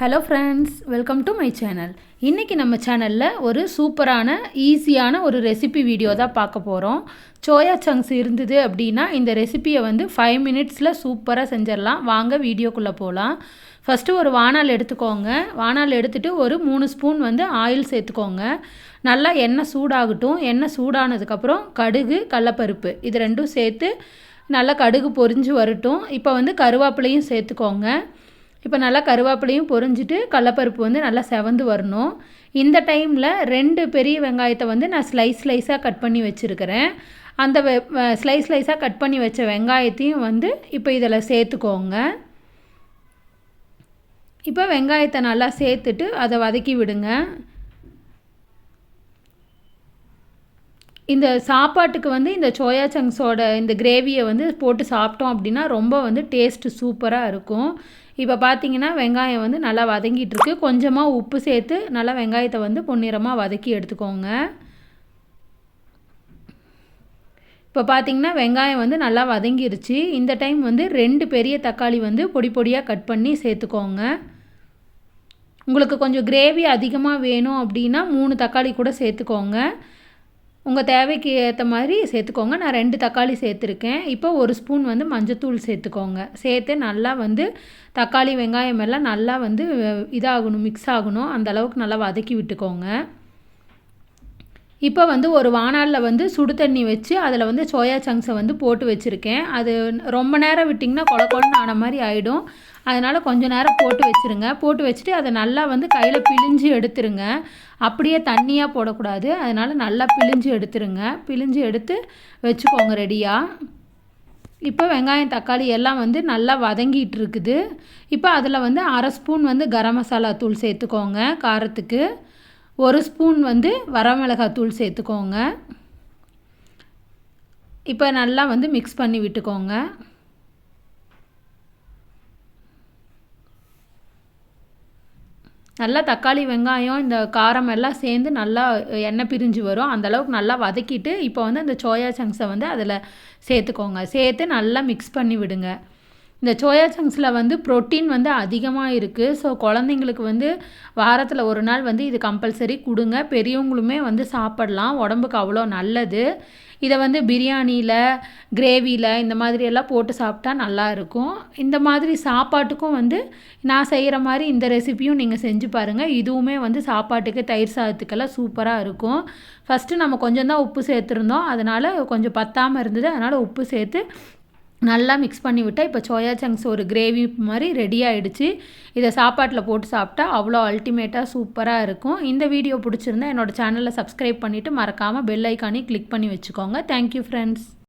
Hello friends welcome to my channel இன்றைக்கி நம்ம சேனலில் ஒரு சூப்பரான ஈஸியான ஒரு ரெசிபி வீடியோ தான் பார்க்க போகிறோம் சோயா சங்க்ஸ் இருந்தது அப்படின்னா இந்த ரெசிப்பியை வந்து ஃபைவ் மினிட்ஸில் சூப்பராக செஞ்சிடலாம். வாங்க வீடியோக்குள்ளே போகலாம் ஃபஸ்ட்டு ஒரு வானால் எடுத்துக்கோங்க. வானால் எடுத்துகிட்டு ஒரு மூணு ஸ்பூன் வந்து ஆயில் சேர்த்துக்கோங்க. நல்லா எண்ணெய் சூடாகட்டும். எண்ணெய் சூடானதுக்கப்புறம் கடுகு கடலப்பருப்பு. இது ரெண்டும் சேர்த்து நல்லா கடுகு பொரிஞ்சு வரட்டும். இப்போ வந்து கருவேப்பிலையும் சேர்த்துக்கோங்க. இப்போ நல்லா கருவேப்பிலையும் பொரிஞ்சிட்டு கடலப்பருப்பு வந்து நல்லா செவந்து வரணும். இந்த டைமில் ரெண்டு பெரிய வெங்காயத்தை வந்து நான் ஸ்லைஸ் ஸ்லைஸாக கட் பண்ணி வச்சுருக்கிறேன். அந்த வெ ஸ்லைஸ் ஸ்லைஸாக கட் பண்ணி வச்ச வெங்காயத்தையும் வந்து இப்போ இதில் சேர்த்துக்கோங்க. இப்போ வெங்காயத்தை நல்லா சேர்த்துட்டு அதை வதக்கி விடுங்க. இந்த சாப்பாட்டுக்கு வந்து இந்த சோயா சங்ஸோட இந்த கிரேவியை வந்து போட்டு சாப்பிட்டோம் அப்படின்னா ரொம்ப வந்து டேஸ்ட்டு சூப்பராக இருக்கும். இப்போ பார்த்தீங்கன்னா வெங்காயம் வந்து நல்லா வதங்கிட்டுருக்கு கொஞ்சமாக உப்பு சேர்த்து நல்லா வெங்காயத்தை வந்து பொன்னிறமாக வதக்கி எடுத்துக்கோங்க. இப்போ பார்த்தீங்கன்னா வெங்காயம் வந்து நல்லா வதங்கிருச்சு. இந்த டைம் வந்து ரெண்டு பெரிய தக்காளி வந்து பொடி பொடியாக கட் பண்ணி சேர்த்துக்கோங்க. உங்களுக்கு கொஞ்சம் கிரேவி அதிகமாக வேணும் அப்படின்னா மூணு தக்காளி கூட சேர்த்துக்கோங்க. உங்கள் தேவைக்கு ஏற்ற மாதிரி சேர்த்துக்கோங்க. நான் ரெண்டு தக்காளி சேர்த்துருக்கேன். இப்போ ஒரு ஸ்பூன் வந்து மஞ்சத்தூள் சேர்த்துக்கோங்க. சேர்த்து நல்லா வந்து தக்காளி வெங்காயம் எல்லாம் நல்லா வந்து இதாகணும் மிக்ஸ் ஆகணும். அந்த அளவுக்கு நல்லா வதக்கி விட்டுக்கோங்க. இப்போ வந்து ஒரு வானாலில் வந்து சுடு தண்ணி வச்சு அதில் வந்து சோயா சங்க்ஸை வந்து போட்டு வச்சுருக்கேன். அது ரொம்ப நேரம் விட்டிங்கன்னா கொல கொலன்னு ஆன மாதிரி ஆகிடும் அதனால் கொஞ்சம் நேரம் போட்டு வச்சுருங்க. போட்டு வச்சுட்டு அதை நல்லா வந்து கையில் பிழிஞ்சு எடுத்துருங்க. அப்படியே தண்ணியாக போடக்கூடாது. அதனால் நல்லா பிழிஞ்சு எடுத்துருங்க. பிழிஞ்சு எடுத்து வச்சுக்கோங்க ரெடியாக இப்போ வெங்காயம் தக்காளி எல்லாம் வந்து நல்லா வதங்கிட்டு இருக்குது. இப்போ அதில் வந்து அரை ஸ்பூன் வந்து கரம் மசாலா தூள் சேர்த்துக்கோங்க. காரத்துக்கு. ஒரு ஸ்பூன் வந்து வரமிளகாத்தூள் சேர்த்துக்கோங்க. இப்போ நல்லா வந்து மிக்ஸ் பண்ணி விட்டுக்கோங்க. நல்லா தக்காளி வெங்காயம் இந்த காரம் எல்லாம் சேர்ந்து நல்லா எண்ணெய் பிரிஞ்சு வரும். அந்தளவுக்கு நல்லா வதக்கிட்டு இப்போ வந்து அந்த சோயா சங்க்ஸை வந்து அதில் சேர்த்துக்கோங்க. சேர்த்து நல்லா மிக்ஸ் பண்ணி விடுங்க. இந்த சோயா சங்க்ஸில் வந்து ப்ரோட்டீன் வந்து அதிகமாக இருக்குது ஸோ குழந்தைங்களுக்கு வந்து வாரத்தில் ஒரு நாள் வந்து இது கம்பல்சரி கொடுங்க. பெரியவங்களுமே வந்து சாப்பிடலாம். உடம்புக்கு அவ்வளோ நல்லது. இதை வந்து பிரியாணியில் கிரேவியில் இந்த மாதிரி எல்லாம் போட்டு சாப்பிட்டா நல்லாயிருக்கும் இந்த மாதிரி சாப்பாட்டுக்கும் வந்து நான் செய்கிற மாதிரி இந்த ரெசிப்பியும் நீங்கள் செஞ்சு பாருங்கள் இதுவுமே வந்து சாப்பாட்டுக்கு தயிர் சாதத்துக்கெல்லாம் சூப்பராக இருக்கும். ஃபஸ்ட்டு நம்ம கொஞ்சம் தான் உப்பு சேர்த்துருந்தோம். அதனால் கொஞ்சம் பத்தாமல் இருந்தது. அதனால் உப்பு சேர்த்து நல்லா மிக்ஸ் பண்ணி விட்டால் இப்போ சோயா சங்க்ஸ் ஒரு கிரேவி மாதிரி ரெடி ஆகிடுச்சு இதை சாப்பாட்டில் போட்டு சாப்பிட்டா அவ்வளோ அல்டிமேட்டாக சூப்பராக இருக்கும். இந்த வீடியோ பிடிச்சிருந்தா என்னோடய சேனலை சப்ஸ்கிரைப் பண்ணிவிட்டு மறக்காமல் பெல் ஐக்கானே கிளிக் பண்ணி வச்சுக்கோங்க. Thank you friends